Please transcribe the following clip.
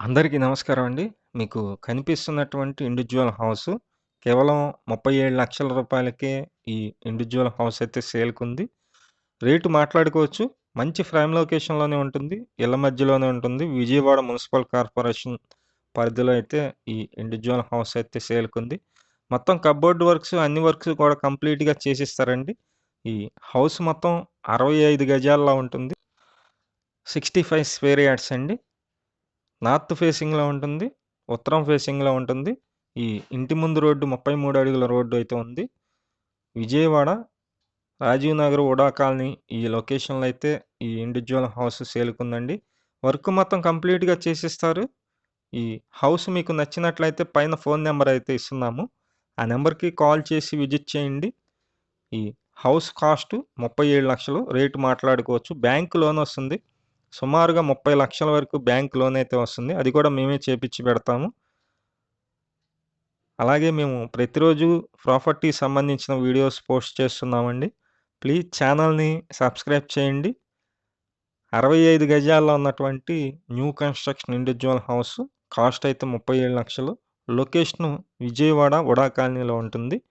అందరికీ నమస్కారం అండి. మీకు కనిపిస్తున్నటువంటి ఇండివిజువల్ హౌసు కేవలం 37,00,000 రూపాయలకే ఈ ఇండివిజువల్ హౌస్ అయితే సేల్‌కుంది. రేటు మాట్లాడుకోవచ్చు. మంచి ప్రైమ్ లొకేషన్‌లోనే ఉంటుంది. ఇళ్ళ మధ్యలోనే ఉంటుంది. విజయవాడ మున్సిపల్ కార్పొరేషన్ పరిధిలో అయితే ఈ ఇండివిజువల్ హౌస్ అయితే సేల్‌కుంది. మొత్తం కప్‌బోర్డ్ వర్క్స్ అన్ని వర్క్స్ కూడా కంప్లీట్‌గా చేసిస్తారండి. ఈ హౌస్ మొత్తం 65 గజాల్లో ఉంటుంది. 65 స్క్వేర్ యార్డ్స్ అండి. నార్త్ ఫేసింగ్‌లో ఉంటుంది. ఉత్తరం ఫేసింగ్‌లో ఉంటుంది. ఈ ఇంటి ముందు రోడ్డు 33 అడుగుల రోడ్డు అయితే ఉంది. విజయవాడ రాజీవ్ నగర్ ఉడా కాలనీ ఈ లొకేషన్‌లో అయితే ఈ ఇండివిజువల్ హౌస్ సేల్‌కుందండి. వర్క్ మొత్తం కంప్లీట్‌గా చేసిస్తారు. ఈ హౌస్ మీకు నచ్చినట్లయితే పైన ఫోన్ నెంబర్ అయితే ఇస్తున్నాము. ఆ నెంబర్కి కాల్ చేసి విజిట్ చేయండి. ఈ హౌస్ కాస్ట్ 37,00,000 రేటు మాట్లాడుకోవచ్చు. బ్యాంక్ లోన్ వస్తుంది. సుమారుగా ముప్పై లక్షల వరకు బ్యాంక్ లోన్ అయితే వస్తుంది. అది కూడా మేమే చేపించి పెడతాము. అలాగే మేము ప్రతిరోజు ప్రాపర్టీ సంబంధించిన వీడియోస్ పోస్ట్ చేస్తున్నామండి. ప్లీజ్ ఛానల్‌ని సబ్స్క్రైబ్ చేయండి. 65 గజాల్లో ఉన్నటువంటి new construction individual house cost అయితే 37,00,000 లొకేషను విజయవాడ ఉడా కాలనీలో ఉంటుంది.